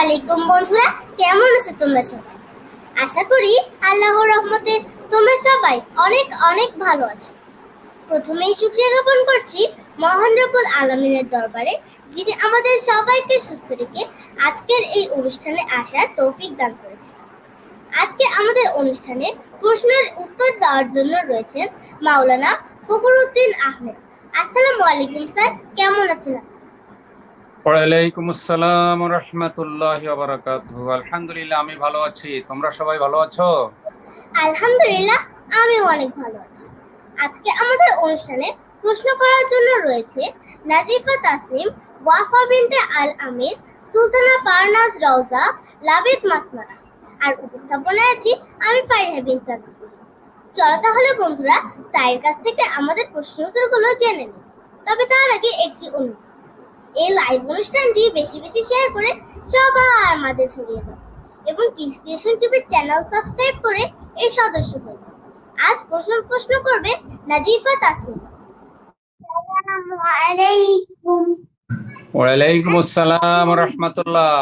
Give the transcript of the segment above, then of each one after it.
আলাইকুম বন্ধুরা, কেমন আছো তোমরা সবাই? আশা করি আল্লাহর রহমতে তোমরা সবাই অনেক অনেক ভালো আছো। প্রথমেই শুক্রিয়া জ্ঞাপন করছি মহান রব্বুল আলমিনের দরবারে, যিনি আমাদের সবাইকে সুস্থ রেখে আজকের এই অনুষ্ঠানে আসার তৌফিক দান করেছে আজকে আমাদের অনুষ্ঠানে প্রশ্নের উত্তর দেওয়ার জন্য রয়েছেন মাওলানা ফখরুদ্দিন আহমেদ। আসসালামু আলাইকুম স্যার, কেমন আছেন? ওয়ালাইকুম আসসালাম রহমতুল্লাহ আলহামদুলিল্লাহ, আমি ভালো আছি। তোমরা সবাই ভালো আছো? আলহামদুলিল্লাহ, আমিও অনেক ভালো আছি। আজকে আমাদের অনুষ্ঠানে প্রশ্ন করার জন্য রয়েছে নাজিফা তাসনিম, ওয়াফা বিনতে আল আমির সুলতানা পারনাজ রওজা, লাবিদ মাসমারা। আর উপস্থাপনায় আছি আমি ফারিহা বিন চলো তাহলে বন্ধুরা, স্যারের কাছ থেকে আমাদের প্রশ্ন উত্তরগুলো জেনে নিই। তবে তার আগে একটি অনুরোধ। এই লাইভ অনুষ্ঠানটি বেশি বেশি শেয়ার করে সবার মাঝে ছড়িয়ে দাও এবং ক্রিয়েশন টিভির চ্যানেল সাবস্ক্রাইব করে এই সদস্য হয়েছে আজ প্রশ্ন প্রশ্ন করবে নাজিফা তাসমিম। ওয়ালাইকুম আসসালাম রহমতুল্লাহ।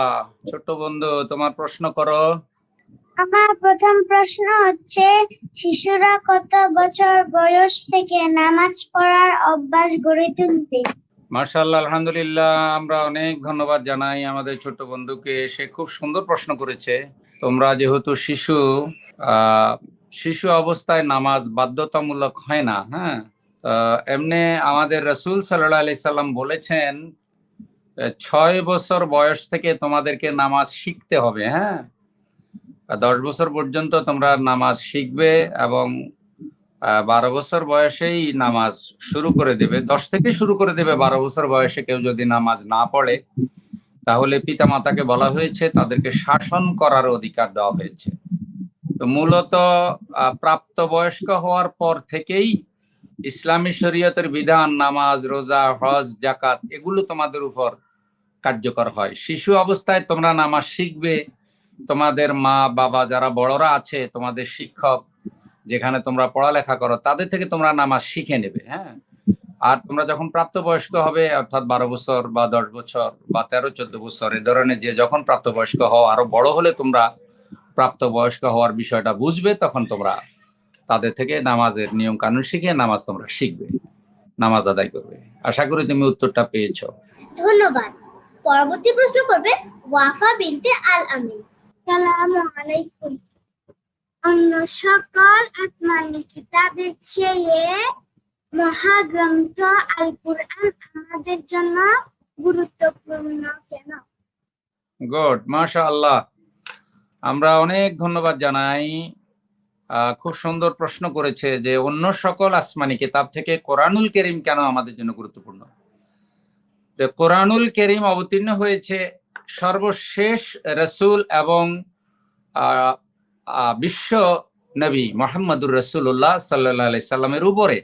ছোট্ট বন্ধু তোমার প্রশ্ন করো। আমার প্রথম প্রশ্ন হচ্ছে শিশুরা কত বছর বয়স থেকে নামাজ পড়ার অভ্যাস গড়ে তুলবে মার্শাল্লাহ, আলহামদুলিল্লাহ। আমরা অনেক ধন্যবাদ জানাই আমাদের ছোট্ট বন্ধুকে। সে খুব সুন্দর প্রশ্ন করেছে। তোমরা যেহেতু শিশু শিশু অবস্থায় নামাজ বাধ্যতামূলক হয় না হ্যাঁ? এমনি আমাদের রসুল সাল্লাহ আলি সাল্লাম বলেছেন ছয় বছর বয়স থেকে তোমাদেরকে নামাজ শিখতে হবে হ্যাঁ? দশ বছর পর্যন্ত তোমরা নামাজ শিখবে এবং বারো বছর বয়সেই নামাজ শুরু করে দেবে। দশ থেকে শুরু করে দেবে বারো বছর বয়সে কেউ যদি নামাজ না পড়ে। তাহলে পিতা মাতাকে বলা হয়েছে তাদেরকে শাসন করার অধিকার দেওয়া হয়েছে। তো মূলত আহ, প্রাপ্তবয়স্ক হওয়ার পর থেকেই ইসলামী শরীয়তের বিধান নামাজ রোজা হজ জাকাত এগুলো তোমাদের উপর কার্যকর হয়। শিশু অবস্থায় তোমরা নামাজ শিখবে। তোমাদের মা বাবা যারা বড়রা আছে তোমাদের শিক্ষক যেখানে তোমরা পড়ালেখা করো তাদের থেকে তোমরা নামাজ শিখে নেবে হ্যাঁ? আর তোমরা যখন প্রাপ্তবয়স্ক হবে অর্থাৎ বারো বছর বা দশ বছর বা তেরো চোদ্দ বছর এ ধরনের যে যখন প্রাপ্তবয়স্ক হও আরও বড় হলে তোমরা প্রাপ্তবয়স্ক হওয়ার বিষয়টা বুঝবে তখন তোমরা তাদের থেকে নামাজের নিয়ম কানুন শিখে নামাজ তোমরা শিখবে নামাজ আদায় করবে। আশা করি তুমি উত্তরটা পেয়েছ। ধন্যবাদ। পরবর্তী প্রশ্ন করবে ওয়াফা বিনতে আল আমিন সালামু আলাইকুম। অন্য সকল আসমানি কিতাবের চেয়ে মহাগ্রন্থ আল কুরআন আমাদের জন্য গুরুত্বপূর্ণ কেন? গুড মাশা আল্লাহ আমরা অনেক ধন্যবাদ জানাই। খুব সুন্দর প্রশ্ন করেছে যে, অন্য সকল আসমানি কিতাব থেকে কোরআনুল করিম কেন আমাদের জন্য গুরুত্বপূর্ণ? কোরআনুল করিম অবতীর্ণ হয়েছে সর্বশেষ রসুল এবং বিশ্ব নবী মোহাম্মদুর রসুল্লাহ সাল্লাহ সাল্লামের উপরে।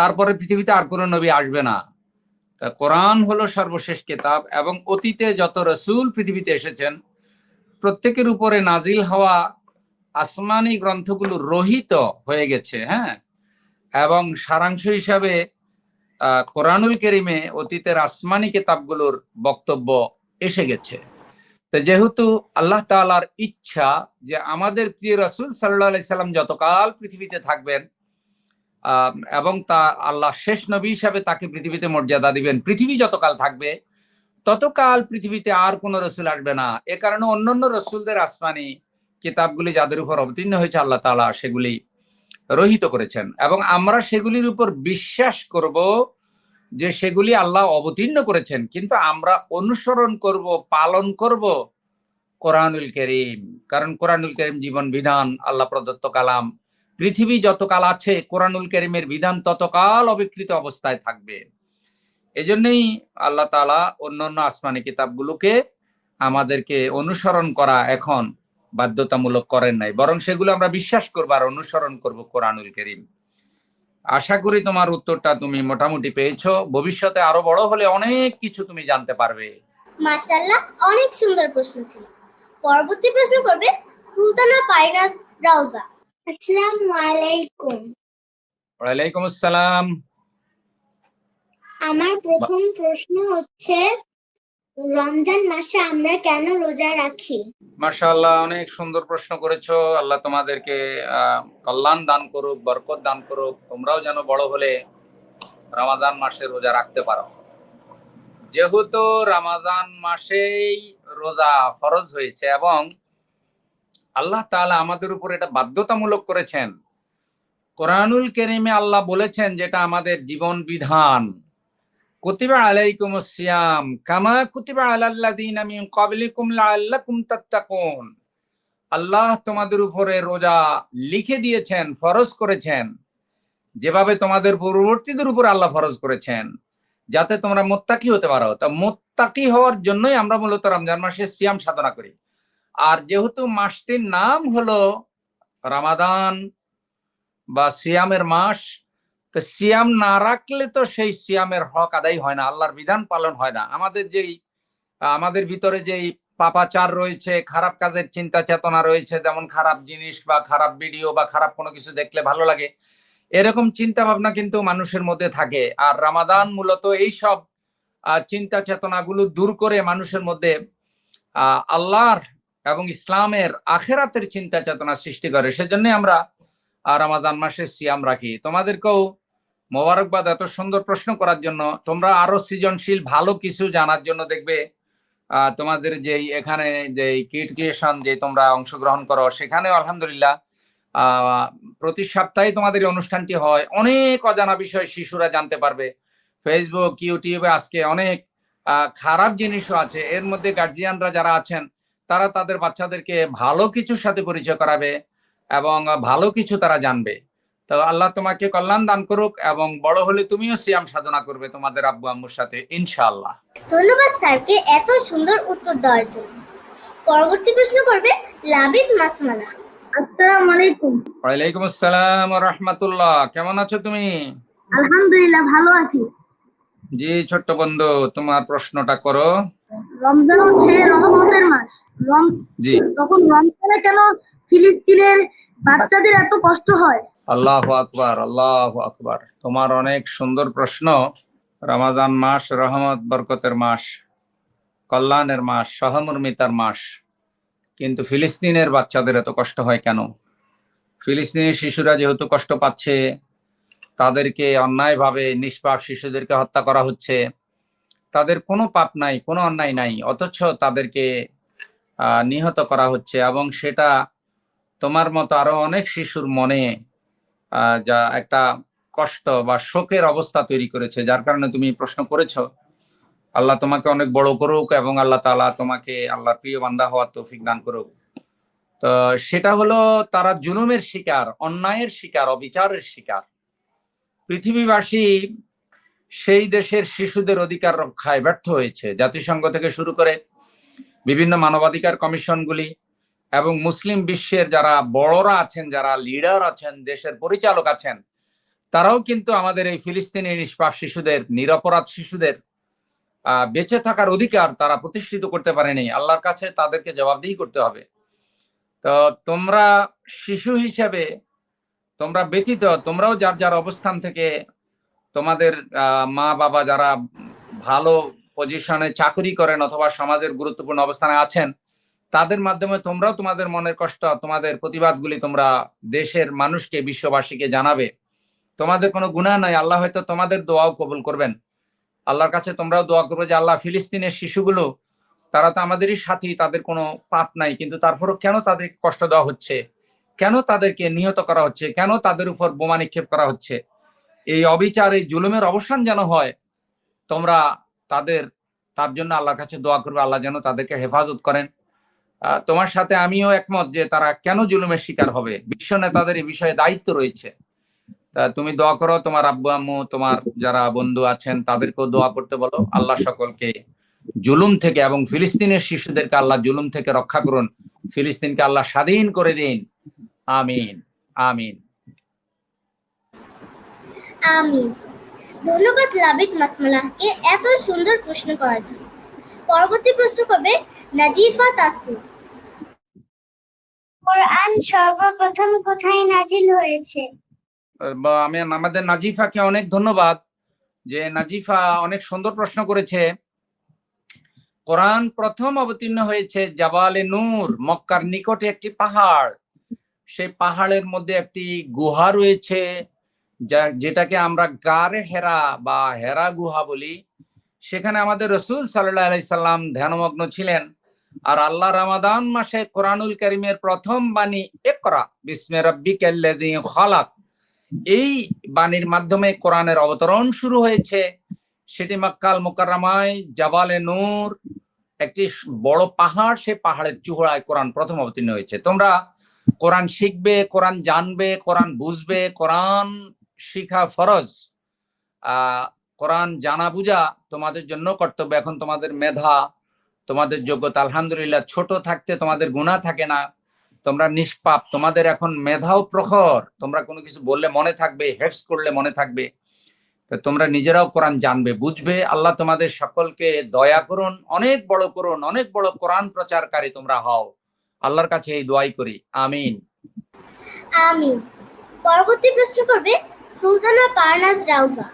তারপরে পৃথিবীতে আর কোনো নবী আসবে না। তা কোরআন হলো সর্বশেষ কেতাব এবং অতীতে যত রসুল পৃথিবীতে এসেছেন, প্রত্যেকের উপরে নাজিল হওয়া আসমানি গ্রন্থগুলো রহিত হয়ে গেছে হ্যাঁ? এবং সারাংশ হিসাবে কোরআনুল কেরিমে অতীতের আসমানি কেতাবগুলোর বক্তব্য এসে গেছে। তো যেহেতু আল্লাহ তাআলার ইচ্ছা যে আমাদের প্রিয় রসুল আলাই সাল্লাম যতকাল পৃথিবীতে থাকবেন এবং তা আল্লাহ শেষ নবী হিসাবে তাকে পৃথিবীতে মর্যাদা দিবেন, পৃথিবী যতকাল থাকবে, ততকাল পৃথিবীতে আর কোনো রসুল আসবে না। এ কারণে অন্যান্য রসুলদের আসমানি কিতাবগুলি যাদের উপর অবতীর্ণ হয়েছে আল্লাহ তাআলা সেগুলি রহিত করেছেন, এবং আমরা সেগুলির উপর বিশ্বাস করব যে সেগুলি আল্লাহ অবতীর্ণ করেছেন। কিন্তু আমরা অনুসরণ করব, পালন করব কোরআনুল করিম। কারণ কোরআনুল করিম জীবন বিধান, আল্লাহ প্রদত্ত কালাম। পৃথিবী যতকাল আছে, কোরআনুল করিমের বিধান ততকাল অবিকৃত অবস্থায় থাকবে। এজন্যই আল্লাহ তাআলা অন্যান্য আসমানি কিতাবগুলোকে আমাদেরকে অনুসরণ করা এখন বাধ্যতামূলক করেন নাই। বরং সেগুলো আমরা বিশ্বাস করব আর অনুসরণ করব কোরআনুল করিম। আশা করি তোমার উত্তরটা তুমি মোটামুটি পেয়েছ। ভবিষ্যতে আরও বড় হলে অনেক কিছু তুমি জানতে পারবে। মাশাআল্লাহ অনেক সুন্দর প্রশ্ন ছিল। পরবর্তী প্রশ্ন করবে সুলতানা পাইনাস রাউজা। আসসালামু আলাইকুম। ওয়ালাইকুম আসসালাম। আমার প্রথম প্রশ্ন হচ্ছে রমজান মাসে আমরা কেন রোজা রাখি? মাশাআল্লাহ, অনেক সুন্দর প্রশ্ন করেছ। আল্লাহ তোমাদেরকে কল্যাণ দান করুক, বরকত দান করুক। তোমরাও যেন বড় হলে মাসে রোজা রাখতে পারো। যেহেতু রমাদান মাসেই রোজা ফরজ হয়েছে এবং আল্লাহ তাআলা আমাদের উপর এটা বাধ্যতামূলক করেছেন, কোরআনুল কেরিমে আল্লাহ বলেছেন যেটা আমাদের জীবন বিধান। কুতিবা আলাইকুম সিয়াম কামা কুতিবা আলাল্লাযীনা মিন ক্বাবলিকুম লাআল্লাকুম তাত্তাকুন আল্লাহ তোমাদের উপরে রোজা লিখে দিয়েছেন, ফরজ করেছেন। যেভাবে তোমাদের পূর্ববর্তীদের উপর আল্লাহ ফরজ করেছেন, যাতে তোমরা মোত্তাকি হতে পারো। তা মোত্তাকি হওয়ার জন্যই আমরা মূলত রমজান মাসে সিয়াম সাধনা করি। আর যেহেতু মাসটির নাম হলো রামাদান বা সিয়ামের মাস তো সিয়াম না রাখলে তো সেই সিয়ামের হক আদায় হয় না, আল্লাহর বিধান পালন হয় না। আমাদের যেই, আমাদের ভিতরে যেই পাপাচার রয়েছে, খারাপ কাজের চিন্তা চেতনা রয়েছে, যেমন খারাপ জিনিস বা খারাপ ভিডিও বা খারাপ কোনো কিছু দেখলে ভালো লাগে, এরকম চিন্তা ভাবনা কিন্তু মানুষের মধ্যে থাকে। আর রামাদান মূলত এই সব চিন্তা চেতনাগুলো দূর করে মানুষের মধ্যে আল্লাহর এবং ইসলামের আখেরাতের চিন্তা চেতনা সৃষ্টি করে। সেজন্য আমরা রামাদান মাসে সিয়াম রাখি। তোমাদেরকেও মোবারকবাদ এত সুন্দর প্রশ্ন করার জন্য, তোমরা আরও সৃজনশীল, ভালো কিছু জানার জন্য দেখবে তোমাদের যে এখানে যে কিট ক্রিয়েশন যে তোমরা অংশগ্রহণ করো, সেখানে আলহামদুলিল্লাহ প্রতি সপ্তাহে তোমাদের এই অনুষ্ঠানটি হয়। অনেক অজানা বিষয় শিশুরা জানতে পারবে। ফেসবুক ইউটিউবে আজকে অনেক খারাপ জিনিসও আছে। এর মধ্যে গার্জিয়ানরা যারা আছেন, তারা তাদের বাচ্চাদেরকে ভালো কিছুর সাথে পরিচয় করাবে এবং ভালো কিছু তারা জানবে। তো আল্লাহ তোমাকে কল্যাণ দান করুক এবং বড় হলে তুমিও সিয়াম সাধনা করবে তোমাদের আব্বু আম্মুর সাথে ইনশাআল্লাহ। ধন্যবাদ স্যারকে এত সুন্দর উত্তর দেওয়ার জন্য। পরবর্তী প্রশ্ন করবে লাবিদ মাসমালা আসসালামু আলাইকুম। ওয়ালাইকুম আসসালাম রহমতুল্লাহ। কেমন আছো তুমি? আলহামদুলিল্লাহ ভালো আছি। জি ছোট্ট বন্ধু তোমার প্রশ্নটা করো। রমজান হচ্ছে রহমতের মাস। রম জি। তখন রমজানে কেন ফিলিস্তিনের বাচ্চাদের এত কষ্ট হয়? আল্লাহ আকবার আল্লাহ আকবার। তোমার অনেক সুন্দর প্রশ্ন। রমাজান মাস রহমত, বরকতের মাস, কল্যাণের মাস, সহমর্মিতার মাস। কিন্তু ফিলিস্তিনের বাচ্চাদের এত কষ্ট হয় কেন? ফিলিস্তিনের শিশুরা যেহেতু কষ্ট পাচ্ছে, তাদেরকে অন্যায়ভাবে নিষ্পাপ শিশুদেরকে হত্যা করা হচ্ছে, তাদের কোনো পাপ নাই, কোনো অন্যায় নাই, অথচ তাদেরকে নিহত করা হচ্ছে এবং সেটা তোমার মতো আরও অনেক শিশুর মনে যা একটা কষ্ট বা শোকের অবস্থা তৈরি করেছে, যার কারণে তুমি প্রশ্ন করেছ। আল্লাহ তোমাকে অনেক বড় করুক এবং আল্লাহ তাআলা তোমাকে আল্লাহর প্রিয় বান্দা হওয়ার তৌফিক দান করুক। তো সেটা হলো তারা জুলুমের শিকার, অন্যায়ের শিকার, অবিচারের শিকার। পৃথিবীবাসী সেই দেশের শিশুদের অধিকার রক্ষায় ব্যর্থ হয়েছে। জাতিসংঘ থেকে শুরু করে বিভিন্ন মানবাধিকার কমিশনগুলি এবং মুসলিম বিশ্বের যারা বড়রা আছেন, যারা লিডার আছেন, দেশের পরিচালক আছেন, তারাও কিন্তু আমাদের এই ফিলিস্তিনি নিষ্পাপ শিশুদের, নিরপরাধ শিশুদের বেঁচে থাকার অধিকার তারা প্রতিষ্ঠিত করতে পারেনি। আল্লাহর কাছে তাদেরকে জবাবদিহি করতে হবে। তো তোমরা শিশু হিসেবে, তোমরা ব্যতীত, তোমরাও যার যার অবস্থান থেকে তোমাদের মা বাবা যারা ভালো পজিশনে চাকরি করেন অথবা সমাজের গুরুত্বপূর্ণ অবস্থানে আছেন তাদের মাধ্যমে তোমরাও তোমাদের মনের কষ্ট, তোমাদের প্রতিবাদগুলি তোমরা দেশের মানুষকে, বিশ্ববাসীকে জানাবে। তোমাদের কোনো গুণা নাই, আল্লাহ হয়তো তোমাদের দোয়াও কবুল করবেন। আল্লাহর কাছে তোমরাও দোয়া করবে যে, আল্লাহ ফিলিস্তিনের শিশুগুলো, তারা তো আমাদেরই সাথী, তাদের কোনো পাপ নাই, কিন্তু তারপরও কেন তাদের কষ্ট দেওয়া হচ্ছে? কেন তাদেরকে নিহত করা হচ্ছে? কেন তাদের উপর বোমা নিক্ষেপ করা হচ্ছে? এই অবিচার, এই জুলুমের অবসান যেন হয়, তোমরা তাদের, তার জন্য আল্লাহর কাছে দোয়া করবে, আল্লাহ যেন তাদেরকে হেফাজত করেন। তোমার সাথে আমিও একমত যে তারা কেন জুলুমের শিকার হবে? বিশ্ব নেতাদের এই বিষয়ে দায়িত্ব রয়েছে। তুমি দোয়া করো, তোমার আব্বু, আম্মু, তোমার যারা বন্ধু আছেন, তাদেরকেও দোয়া করতে বলো। আল্লাহ সকলকে জুলুম থেকে এবং ফিলিস্তিনের শিশুদেরকে আল্লাহ জুলুম থেকে রক্ষা করুন। ফিলিস্তিনকে আল্লাহ স্বাধীন করে দিন। আমিন। আমিন। আমিন। ধন্যবাদ লাবিদ মাসমালাহকে এত সুন্দর প্রশ্ন করার জন্য। পরবর্তী প্রশ্ন করবে নাজিফা তাসলিম। কোরআন সর্বপ্রথম কোথায় নাজিল হয়েছে? আমি আমাদের নাজিফাকে অনেক ধন্যবাদ যে নাজিফা অনেক সুন্দর প্রশ্ন করেছে। কোরআন প্রথম অবতীর্ণ হয়েছে জাবালে নূর মক্কার নিকটে একটি পাহাড়। সেই পাহাড়ের মধ্যে একটি গুহা রয়েছে যা যেটাকে আমরা গারে হেরা বা হেরা গুহা বলি। সেখানে আমাদের রসুল সাল্লাহ আলাইসাল্লাম ধ্যানমগ্ন ছিলেন। আর আল্লাহ রামাদান মাসে কোরআনুল করিমের প্রথম বাণী একরা বিসমে রব্বিকাল্লাযী খালাক। এই বাণীর মাধ্যমে কোরআনের অবতরণ শুরু হয়েছে। সেটি মক্কাল মোকাররমায় জাবালে নূর, একটি বড় পাহাড় সে পাহাড়ের চূড়ায় কোরআন প্রথম অবতীর্ণ হয়েছে। তোমরা কোরআন শিখবে, কোরআন জানবে, কোরআন বুঝবে, কোরআন শিখা ফরজ। কোরআন জানা বুঝা তোমাদের জন্য কর্তব্য। এখন তোমাদের মেধা, তোমাদের যোগ্যতা, আলহামদুলিল্লাহ, ছোট থাকতে তোমাদের গুণা থাকে না। তোমরা নিষ্পাপ, তোমাদের এখন মেধাও প্রখর। তোমরা কোনো কিছু বললে মনে থাকবে হেফস করলে মনে থাকবে। তোমরা নিজেরাও কোরআন জানবে, বুঝবে। আল্লাহ তোমাদের সকলকে দয়া করুন, অনেক বড় করুন, অনেক বড় কোরআন প্রচারকারী তোমরা হও। আল্লাহর কাছে এই দোয়াই করি, আমিন। আমিন। পরবর্তী প্রশ্ন করবে, সুলতানা পারনাজ রাউজা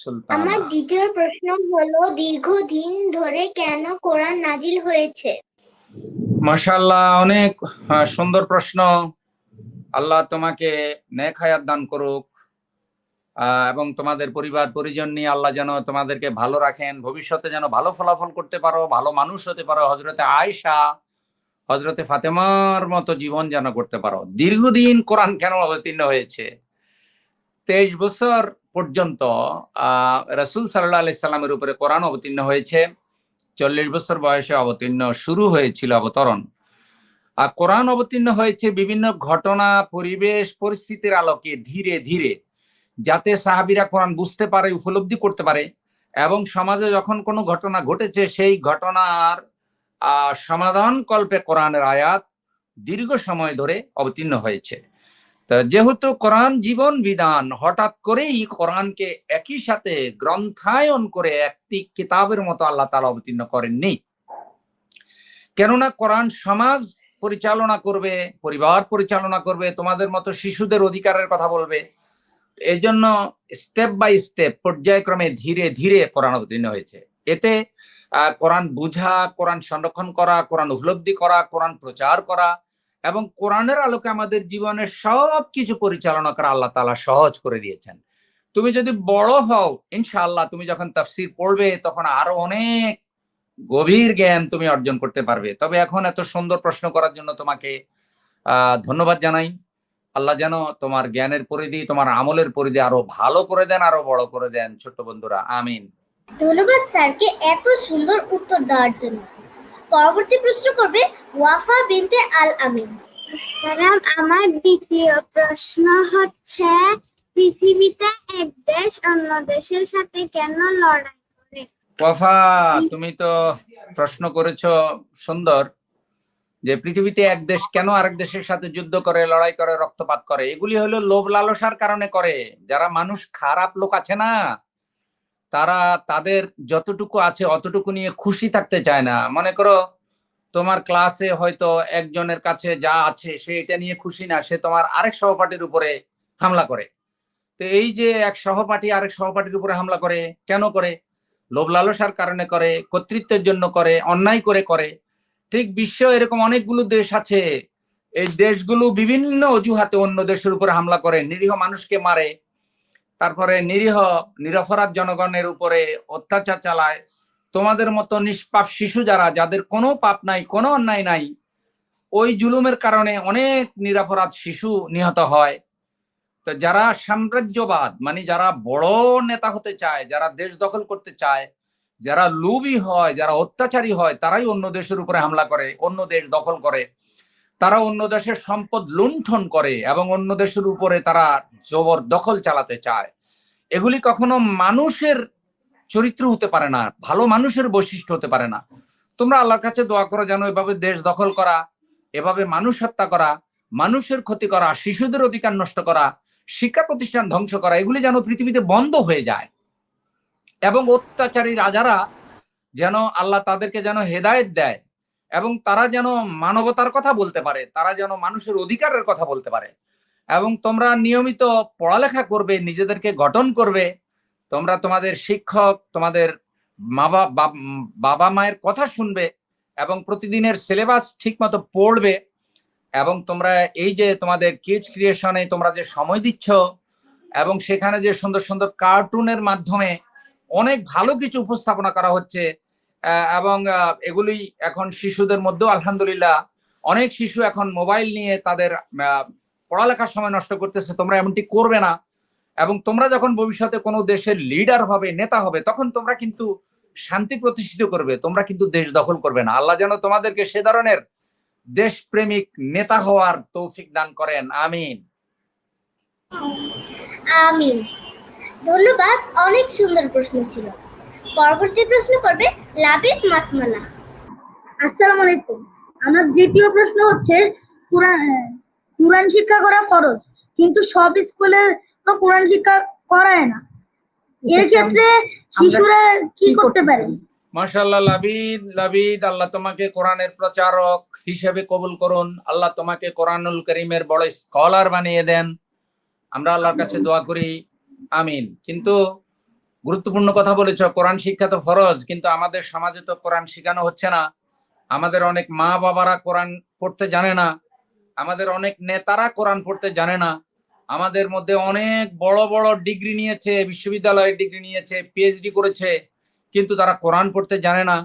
সুলতান। আমার দ্বিতীয় প্রশ্ন হলো দীর্ঘদিন ধরে কেন কোরআন নাজিল হয়েছে? মাশাআল্লাহ অনেক সুন্দর প্রশ্ন। আল্লাহ তোমাকে নেক হায়াত দান করুক এবং তোমাদের পরিবার পরিজন নিয়ে আল্লাহ যেন তোমাদেরকে ভালো রাখেন ভবিষ্যতে যেন ভালো ফলাফল করতে পারো ভালো মানুষ হতে পারো হজরতে আয়েশা হজরতে ফাতেমার মতো জীবন যেন করতে পারো। দীর্ঘদিন কোরআন কেন অবতীর্ণ হয়েছে? তেইশ বছর পর্যন্ত রসুল সাল্লাহ আলি সাল্লামের উপরে কোরআন অবতীর্ণ হয়েছে, চল্লিশ বছর বয়সে অবতীর্ণ, শুরু হয়েছিল অবতরণ। আর কোরআন অবতীর্ণ হয়েছে বিভিন্ন ঘটনা, পরিবেশ, পরিস্থিতির আলোকে ধীরে ধীরে, যাতে সাহাবিরা কোরআন বুঝতে পারে, উপলব্ধি করতে পারে এবং সমাজে যখন কোনো ঘটনা ঘটেছে, সেই ঘটনার সমাধান কল্পে কোরআনের আয়াত দীর্ঘ সময় ধরে অবতীর্ণ হয়েছে। যেহেতু কোরআন জীবন বিধান, হঠাৎ করেই কোরআনকে একই সাথে গ্রন্থায়ন করে একটি কিতাবের মতো আল্লাহ তালা অবতীর্ণ করেননি। কেননা কোরআন সমাজ পরিচালনা করবে, পরিবার পরিচালনা করবে, তোমাদের মতো শিশুদের অধিকারের কথা বলবে। এই জন্য স্টেপ বাই স্টেপ, পর্যায়ক্রমে ধীরে ধীরে কোরআন অবতীর্ণ হয়েছে। এতে কোরআন বুঝা, কোরআন সংরক্ষণ করা, কোরআন উপলব্ধি করা, কোরআন প্রচার করা এবং কোরআনের আলোকে আমাদের জীবনের সব কিছু পরিচালনা করা আল্লাহ তালা সহজ করে দিয়েছেন। তুমি যদি বড় হও, ইনশাআল্লাহ তুমি যখন তাফসীর পড়বে, তখন আরও অনেক গভীর জ্ঞান তুমি অর্জন করতে পারবে। তবে এখন এত সুন্দর প্রশ্ন করার জন্য তোমাকে ধন্যবাদ জানাই। আল্লাহ যেন তোমার জ্ঞানের পরিধি, তোমার আমলের পরিধি আরও ভালো করে দেন, আরও বড় করে দেন, ছোট্ট বন্ধুরা, আমিন। ধন্যবাদ স্যারকে এত সুন্দর উত্তর দেওয়ার জন্য। পরবর্তী প্রশ্ন করবে ওয়াফা বিনতে আল আমিন ম্যাডাম আমার দ্বিতীয় প্রশ্ন হচ্ছে পৃথিবীতে এক দেশ অন্য দেশের সাথে কেন লড়াই করে? ওয়াফা তুমি তো প্রশ্ন করেছ সুন্দর যে পৃথিবীতে এক দেশ কেন আরেক দেশের সাথে যুদ্ধ করে লড়াই করে রক্তপাত করে? এগুলি হলো লোভ লালসার কারণে করে। যারা মানুষ খারাপ লোক আছে না তারা তাদের যতটুকু আছে অতটুকু নিয়ে খুশি থাকতে চায় না। মনে করো তোমার ক্লাসে হয়তো একজনের কাছে যা আছে সে এটা নিয়ে খুশি না, সে তোমার আরেক সহপাঠীর উপরে হামলা করে। তো এই যে এক সহপাঠী আরেক সহপাঠীর উপরে হামলা করে, কেন করে? লোভ লালসার কারণে করে, কর্তৃত্বের জন্য করে, অন্যায় করে করে। ঠিক বিশ্ব এরকম অনেকগুলো দেশ আছে। এই দেশগুলো বিভিন্ন অজুহাতে অন্য দেশের উপরে হামলা করে, নিরীহ মানুষকে মারে। তারপরে নিরীহ, নিরপরাধ জনগণের উপরে অত্যাচার চালায়। তোমাদের মতো নিষ্পাপ শিশু যারা, যাদের কোনো পাপ নাই, কোনো অন্যায় নাই, ওই জুলুমের কারণে অনেক নিরাপরাধ শিশু নিহত হয়। তো যারা সাম্রাজ্যবাদ মানে যারা বড় নেতা হতে চায়, যারা দেশ দখল করতে চায়, যারা লোভী হয়, যারা অত্যাচারী হয়, তারাই অন্য দেশের উপরে হামলা করে, অন্য দেশ দখল করে। তারা অন্য দেশের সম্পদ লুণ্ঠন করে এবং অন্য দেশের উপরে তারা জবর দখল চালাতে চায়। এগুলি কখনো মানুষের চরিত্র হতে পারে না, ভালো মানুষের বৈশিষ্ট্য হতে পারে না। তোমরা আল্লাহর কাছে দোয়া করো যেন এভাবে দেশ দখল করা, এভাবে মানুষ হত্যা করা, মানুষের ক্ষতি করা, শিশুদের অধিকার নষ্ট করা, শিক্ষা প্রতিষ্ঠান ধ্বংস করা, এগুলি যেন পৃথিবীতে বন্ধ হয়ে যায়। এবং অত্যাচারী রাজারা যেন আল্লাহ তাদেরকে যেন হেদায়েত দেয়। এবং তারা যেন মানবতার কথা বলতে পারে, তারা যেন মানুষের অধিকারের কথা বলতে পারে। এবং তোমরা নিয়মিত পড়ালেখা করবে, নিজেদেরকে গঠন করবে। তোমরা তোমাদের শিক্ষক, তোমাদের বাবা মায়ের কথা শুনবে এবং প্রতিদিনের সিলেবাস ঠিক মতো পড়বে। এবং তোমরা এই যে তোমাদের কিডস ক্রিয়েশনে তোমরা যে সময় দিচ্ছ এবং সেখানে যে সুন্দর সুন্দর কার্টুনের মাধ্যমে অনেক ভালো কিছু উপস্থাপনা করা হচ্ছে এবং এগুলি এখন শিশুদের মধ্যেও আলহামদুলিল্লাহ অনেক শিশু এখন মোবাইল নিয়ে তাদের পড়ালেখার সময় নষ্ট করতেছে, তোমরা এমনটি করবে না। এবং তোমরা যখন ভবিষ্যতে কোনো দেশের লিডার হবে, নেতা হবে, তখন তোমরা কিন্তু শান্তি প্রতিষ্ঠিত করবে, তোমরা কিন্তু দেশ দখল করবে না। আল্লাহ যেন তোমাদেরকে সে ধরনের দেশপ্রেমিক নেতা হওয়ার তৌফিক দান করেন। আমিন। আমিন। ধন্যবাদ, অনেক সুন্দর প্রশ্ন ছিল। পরবর্তী প্রশ্ন করবে লাবিদ মাসমালা। আসসালামু আলাইকুম। আমার দ্বিতীয় প্রশ্ন হচ্ছে কোরআন কোরআন শিক্ষা করা ফরজ কিন্তু সব স্কুলে তো কোরআন শিক্ষা করায় না। এর ক্ষেত্রে শিশুরা কি করতে পারে? মাশাল্লাহ লাবিদ লাবিদ আল্লাহ তোমাকে কোরআনের প্রচারক হিসেবে কবুল করুন। আল্লাহ তোমাকে কোরআনুল করিমের বড় স্কলার বানিয়ে দেন। আমরা আল্লাহর কাছে দোয়া করি। আমিন। কিন্তু গুরুত্বপূর্ণ কথা বলেছ, কোরআন শিক্ষা তো ফরজ, কিন্তু আমাদের সমাজে তো কোরআন শেখানো হচ্ছে না। আমাদের অনেক মা বাবারা কোরআন পড়তে জানে না। আমাদের অনেক নেতারা কোরআন পড়তে জানে না। আমাদের মধ্যে অনেক বড় বড় ডিগ্রি নিয়েছে, বিশ্ববিদ্যালয়ের ডিগ্রি নিয়েছে পিএইচডি করেছে, কিন্তু তারা কোরআন পড়তে জানে না।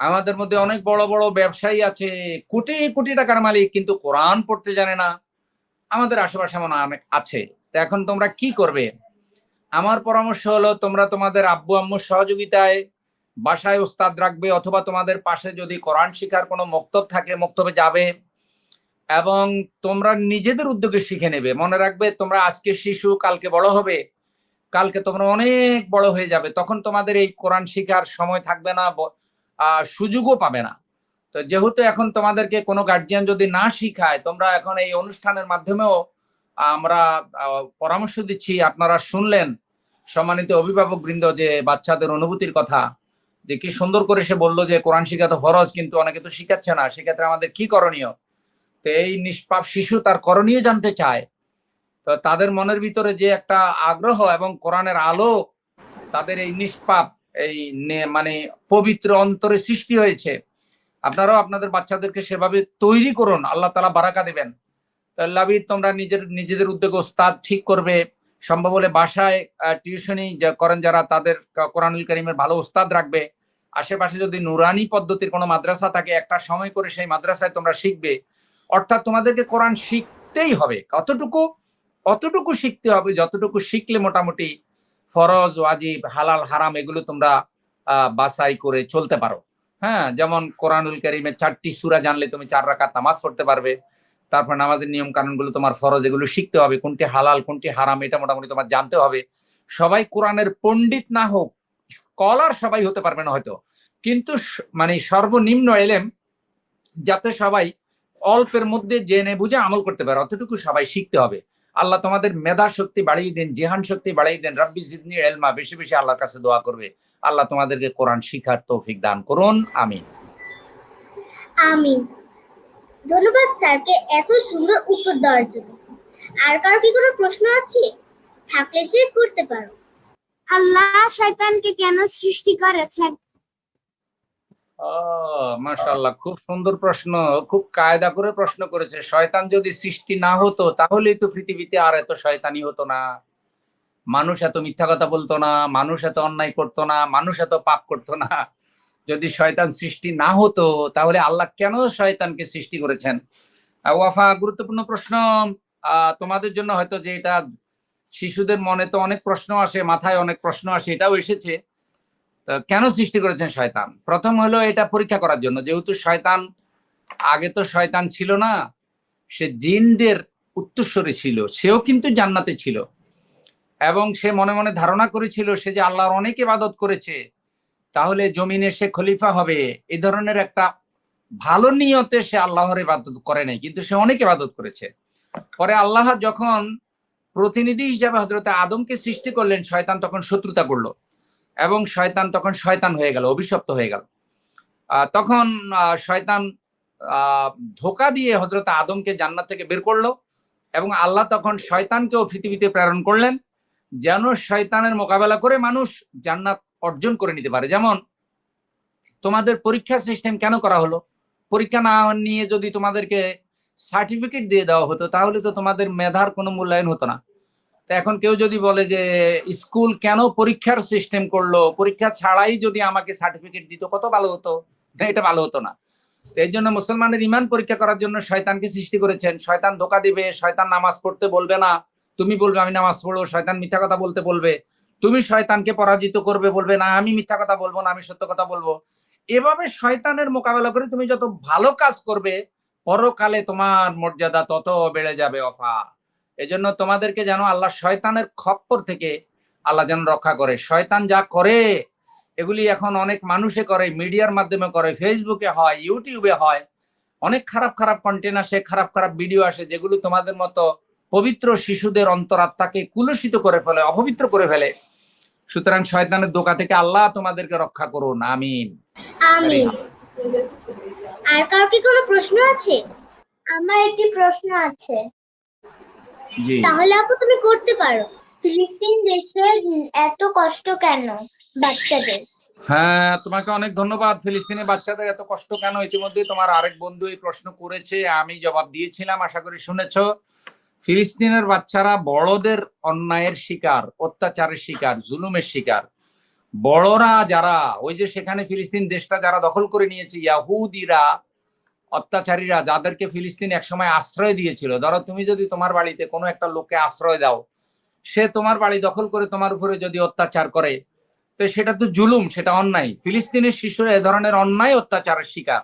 আমাদের মধ্যে অনেক বড় বড় ব্যবসায়ী আছে, কোটি কোটি টাকার মালিক, কিন্তু কোরআন পড়তে জানে না। আমাদের আশেপাশে এমন অনেক আছে। তো এখন তোমরা কি করবে? আমার পরামর্শ হলো তোমরা তোমাদের আব্বু আম্মুর সহযোগিতায় বাসায় ওস্তাদ রাখবে অথবা তোমাদের পাশে যদি কোরআন শিখার কোনো মক্তব থাকে, মক্তবে যাবে এবং তোমরা নিজেদের উদ্যোগে শিখে নেবে। মনে রাখবে তোমরা আজকে শিশু, কালকে বড় হবে, কালকে তোমরা অনেক বড় হয়ে যাবে, তখন তোমাদের এই কোরআন শিখার সময় থাকবে না সুযোগও পাবে না। তো যেহেতু এখন তোমাদেরকে কোনো গার্জিয়ান যদি না শিখায়, তোমরা এখন এই অনুষ্ঠানের মাধ্যমেও আমরা পরামর্শ দিচ্ছি, আপনারা শুনলেন সম্মানিত অভিভাবক বৃন্দ যে বাচ্চাদের অনুভূতির কথা, যে কি সুন্দর করে সে বলল যে কোরআন শিখা তো ফরজ, কিন্তু অনেকে তো শিখাচ্ছে না। সেক্ষেত্রে আমাদের কি করণীয়? তো এই নিষ্পাপ শিশু তার করণীয় জানতে চায়। তো তাদের মনের ভিতরে যে একটা আগ্রহ এবং কোরআনের আলো, তাদের এই নিষ্পাপ, এই মানে পবিত্র অন্তরে সৃষ্টি হয়েছে। আপনারাও আপনাদের বাচ্চাদেরকে সেভাবে তৈরি করুন। আল্লাহ তালা বারাকা দেবেন। তো তোমরা নিজের, নিজেদের উদ্যোগে ওস্তাদ ঠিক করবে। সম্ভব হলে বাসায় টিউশনি করেন যারা, তাদের কোরআনুল করিমের ভালো ওস্তাদ রাখবে। আশেপাশে যদি নুরানি পদ্ধতির কোনো মাদ্রাসা থাকে, একটা সময় করে সেই মাদ্রাসায় তোমরা শিখবে। অর্থাৎ তোমাদেরকে কোরআন শিখতেই হবে। কতটুকু, অতটুকু শিখতে হবে, যতটুকু শিখলে মোটামুটি ফরজ, ওয়াজিব, হালাল, হারাম এগুলো তোমরা বাছাই করে চলতে পারো। হ্যাঁ যেমন কোরআনুল করিমের চারটি সুরা জানলে তুমি চার রাকাত নামাজ পড়তে পারবে। তারপর নামাজের নিয়ম কানুনগুলো তোমার ফরজ, এগুলো শিখতে হবে, কোনটি হালাল, কোনটি হারাম, এটা মোটামুটি তোমার জানতে হবে। সবাই কোরআনের পণ্ডিত না হোক, স্কলার সবাই হতে পারবে না হয়তো। কিন্তু মানে সর্বনিম্ন এলেম, যাতে সবাই অল্পের মধ্যে জেনে বুঝে আমল করতে পারে, অতটুকু সবাই শিখতে হবে। আল্লাহ তোমাদের মেধা শক্তি বাড়িয়ে দিন, জিহান শক্তি বাড়িয়ে দেন, রব্বি জিদনি এলমা, বেশি বেশি আল্লাহর কাছে দোয়া করবে। আল্লাহ তোমাদেরকে কোরআন শিখার তৌফিক দান করুন, আমিন। আমিন। ধন্যবাদ স্যারকে এত সুন্দর উত্তর দেওয়ার জন্য। আর কারও কি কোনো প্রশ্ন আছে? থাকলে সে করতে পারো। আল্লাহ শয়তানকে কেন সৃষ্টি করেছেন? মাশাল্লাহ খুব সুন্দর প্রশ্ন খুব কায়দা করে প্রশ্ন করেছে। শয়তান যদি সৃষ্টি না হতো তাহলেই তো পৃথিবীতে আর এত শয়তানি হতো না। মানুষ এত মিথ্যা কথা বলতো না মানুষ এত অন্যায় করতো না মানুষ এত পাপ করতো না। যদি শয়তান সৃষ্টি না হতো, তাহলে আল্লাহ কেন শয়তানকে সৃষ্টি করেছেন? ওয়াফা, গুরুত্বপূর্ণ প্রশ্ন। তোমাদের জন্য হয়তো যে এটা শিশুদের মনে তো অনেক প্রশ্ন আসে, মাথায় অনেক প্রশ্ন আসে, এটাও এসেছে। কেন সৃষ্টি করেছেন শয়তান? প্রথম হলো এটা পরীক্ষা করার জন্য। যেহেতু শয়তান, আগে তো শয়তান ছিল না, সে জিনদের উত্তরস্বরে ছিল, সেও কিন্তু জান্নাতে ছিল। এবং সে মনে মনে ধারণা করেছিল, সে যে আল্লাহর অনেক ইবাদত করেছে তাহলে জমিনে সে খলিফা হবে। এ ধরনের একটা ভালো নিয়তে সে আল্লাহর ইবাদত করে নাই, কিন্তু সে অনেক ইবাদত করেছে। পরে আল্লাহ যখন প্রতিনিধি হিসাবে হজরত আদমকে সৃষ্টি করলেন, শয়তান তখন শত্রুতা করল এবং শয়তান তখন শয়তান হয়ে গেল, অভিশপ্ত হয়ে গেল। তখন শয়তান ধোকা দিয়ে হজরত আদমকে জান্নাত থেকে বের করল এবং আল্লাহ তখন শয়তানকেও পৃথিবীতে প্রেরণ করলেন, যেন শয়তানের মোকাবেলা করে মানুষ জান্নাত অর্জন করে নিতে পারে। যেমন, তোমাদের পরীক্ষা সিস্টেম কেন করা হলো? পরীক্ষা না নিয়ে যদি তোমাদেরকে সার্টিফিকেট দিয়ে দেওয়া হতো, তাহলে তো তোমাদের মেধার কোনো মূল্যায়ন হতো না। তো এখন কেউ যদি বলে যে, স্কুল কেন পরীক্ষার সিস্টেম করল? পরীক্ষা ছাড়াই যদি আমাকে সার্টিফিকেট দিত, কত ভালো হতো? এটা ভালো হতো না। তো এই জন্য মুসলমানের ইমান পরীক্ষা করার জন্য শয়তানকে সৃষ্টি করেছেন। শয়তান ধোকা দিবে, শয়তান নামাজ পড়তে বলবে না। তুমি বলবে, আমি নামাজ পড়ব। শয়তান মিথ্যা কথা বলতে বলবে। তুমি শয়তানকে পরাজিত করবে বলবে, না, আমি মিথ্যা কথা বলব না, আমি সত্য কথা বলব। এভাবে শয়তানের মোকাবেলা করে তুমি যত ভালো কাজ করবে, পরকালে তোমার মর্যাদা তত বেড়ে যাবে, অফা। এজন্য তোমাদেরকে যেন আল্লাহ শয়তানের খপ্পর থেকে আল্লাহ যেন রক্ষা করে। শয়তান যা করে, এগুলি এখন অনেক মানুষে করে, মিডিয়ার মাধ্যমে করে, ফেসবুকে হয়, ইউটিউবে হয়। অনেক খারাপ খারাপ কন্টেন্ট আসে, খারাপ খারাপ ভিডিও আসে, যেগুলো তোমাদের মতো পবিত্র শিশুদের অন্তরাত্মাকে কুলুষিত করে ফেলে অপবিত্র করে ফেলে। সুতরাং শয়তানের দোকা থেকে আল্লাহ তোমাদেরকে রক্ষা করুন। আমিন। আমিন। আর কার কি কোনো প্রশ্ন আছে? আমার একটি প্রশ্ন আছে। জি। তাহলে আপু তুমি করতে পারো। ফিলিস্তিন দেশে এত কষ্ট কেন বাচ্চাদের? হ্যাঁ তোমাকে অনেক ধন্যবাদ। ফিলিস্তিনি বাচ্চাদের এত কষ্ট কেন? ইতিমধ্যে তোমার আরেক বন্ধু এই প্রশ্ন করেছে আমি জবাব দিয়েছিলাম আশা করি শুনেছো। ফিলিস্তিনের বাচ্চারা বড়দের অন্যায়ের শিকার, অত্যাচারের শিকার, জুলুমের শিকার। বড়রা যারা, ওই যে সেখানে ফিলিস্তিন দেশটা যারা দখল করে নিয়েছে, ইয়াহুদিরা, অত্যাচারীরা, যাদেরকে ফিলিস্তিন একসময় আশ্রয় দিয়েছিল। ধরো তুমি যদি তোমার বাড়িতে কোনো একটা লোককে আশ্রয় দাও, সে তোমার বাড়ি দখল করে তোমার উপরে যদি অত্যাচার করে, তো সেটা তো জুলুম, সেটা অন্যায়। ফিলিস্তিনের শিশুরা এ ধরনের অন্যায় অত্যাচারের শিকার।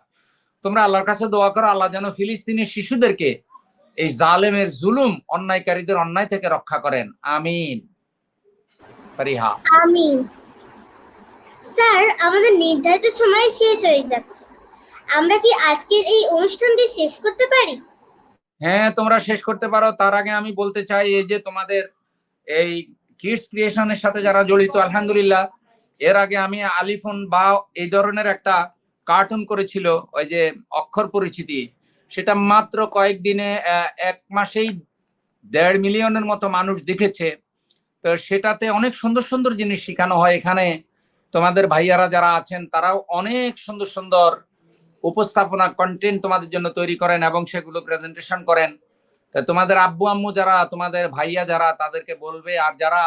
তোমরা আল্লাহর কাছে দোয়া করো, আল্লাহ যেন ফিলিস্তিনের শিশুদেরকে এই জালেমের জুলুম অন্যায়কারীদের অন্যায় থেকে রক্ষা করেন। আমিন। পারিহা। আমিন। স্যার আমাদের নির্ধারিত সময় শেষ হয়ে যাচ্ছে। আমরা কি আজকের এই অনুষ্ঠানটি শেষ করতে পারি? হ্যাঁ তোমরা শেষ করতে পারো। তার আগে আমি বলতে চাই এই যে তোমাদের এই কিডস ক্রিয়েশনের সাথে যারা জড়িত আলহামদুলিল্লাহ এর আগে আমি আলিফোন বা এই ধরনের একটা কার্টুন করেছিল ওই যে অক্ষর পরিচিতি। সেটা মাত্র কয়েকদিনে এক মাসেই দেড় মিলিয়নের মতো মানুষ দেখেছে। তো সেটাতে অনেক সুন্দর সুন্দর জিনিস শেখানো হয় এখানে। তোমাদের ভাইয়ারা যারা আছেন, তারাও অনেক সুন্দর সুন্দর উপস্থাপনা কন্টেন্ট তোমাদের জন্য তৈরি করেন এবং সেগুলো প্রেজেন্টেশন করেন। তোমাদের আব্বু, আম্মু যারা, তোমাদের ভাইয়া যারা, তাদেরকে বলবে, আর যারা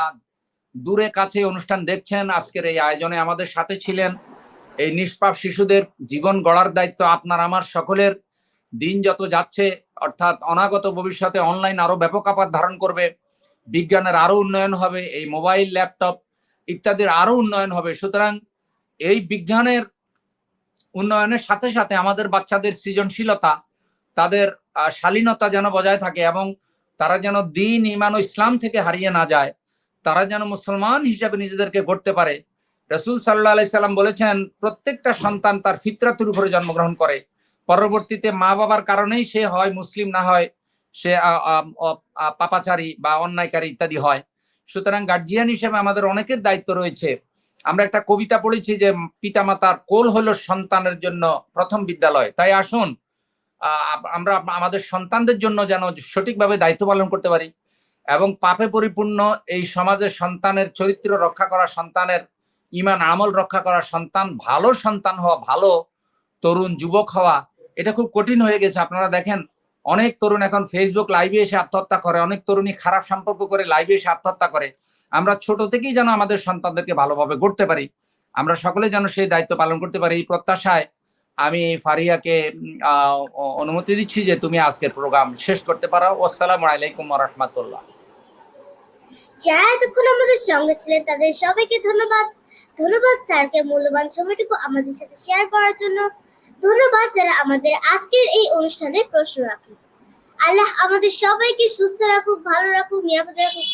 দূরে কাছে অনুষ্ঠান দেখছেন, আজকের এই আয়োজনে আমাদের সাথে ছিলেন। এই নিষ্পাপ শিশুদের জীবন গড়ার দায়িত্ব আপনার, আমার সকলের। দিন যত যাচ্ছে, অর্থাৎ অনাগত ভবিষ্যতে অনলাইন আরও ব্যাপক আপাত ধারণ করবে, বিজ্ঞানের আরও উন্নয়ন হবে, এই মোবাইল ল্যাপটপ ইত্যাদির আরও উন্নয়ন হবে। সুতরাং এই বিজ্ঞানের উন্নয়নের সাথে সাথে আমাদের বাচ্চাদের সৃজনশীলতা, তাদের শালীনতা যেন বজায় থাকে এবং তারা যেন দিন ইমান ও ইসলাম থেকে হারিয়ে না যায়, তারা যেন মুসলমান হিসাবে নিজেদেরকে গড়তে পারে। রসুল সাল্লাহ আলাইসাল্লাম বলেছেন, প্রত্যেকটা সন্তান তার ফিতরাতের উপরে জন্মগ্রহণ করে। পরবর্তীতে মা বাবার কারণেই সে হয় মুসলিম, না হয় সে পাপাচারী বা অন্যায়কারী ইত্যাদি হয়। সুতরাং গার্জিয়ান হিসেবে আমাদের অনেকের দায়িত্ব রয়েছে। আমরা একটা কবিতা পড়েছি যে পিতামাতার কোল হলো সন্তানের জন্য প্রথম বিদ্যালয়। তাই আসুন আমরা আমাদের সন্তানদের জন্য যেন সঠিকভাবে দায়িত্ব পালন করতে পারি এবং পাপে পরিপূর্ণ এই সমাজের সন্তানের চরিত্র রক্ষা করা, সন্তানের ইমান আমল রক্ষা করা, সন্তান ভালো সন্তান হওয়া, ভালো তরুণ, যুবক হওয়া এটা খুব কঠিন হয়ে গেছে। আপনারা দেখেন, অনেক তরুণ এখন ফেসবুক লাইভে এসে আত্মহত্যা করে, অনেক তরুণী খারাপ সম্পর্ক করে লাইভে এসে আত্মহত্যা করে। আমরা ছোট থেকেই যেন আমাদের সন্তানদেরকে ভালোভাবে গড়তে পারি। আমরা সকলে যেন সেই দায়িত্ব পালন করতে পারি। এই প্রত্যাশায় আমি ফারিয়াকে অনুমতি দিচ্ছি যে তুমি আজকের প্রোগ্রাম শেষ করতে পারো। আসসালামু আলাইকুম রহমতুল্লাহ। যারা এতক্ষণ আমাদের সঙ্গে ছিলেন, তাদের সবাইকে ধন্যবাদ। ধন্যবাদ স্যারকে মূল্যবান সময়টুকু আমাদের সাথে শেয়ার করার জন্য। ধন্যবাদ যারা আমাদের আজকের এই অনুষ্ঠানে প্রশ্ন রাখুন আল্লাহ আমাদের সবাইকে সুস্থ রাখুক, ভালো রাখুক, নিরাপদে রাখুক।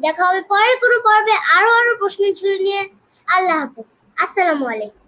দেখা হবে পরের কোনো পর্বে আরও আরও প্রশ্ন ছুড়ে নিয়ে। আল্লাহ হাফিজ। আসসালামু আলাইকুম।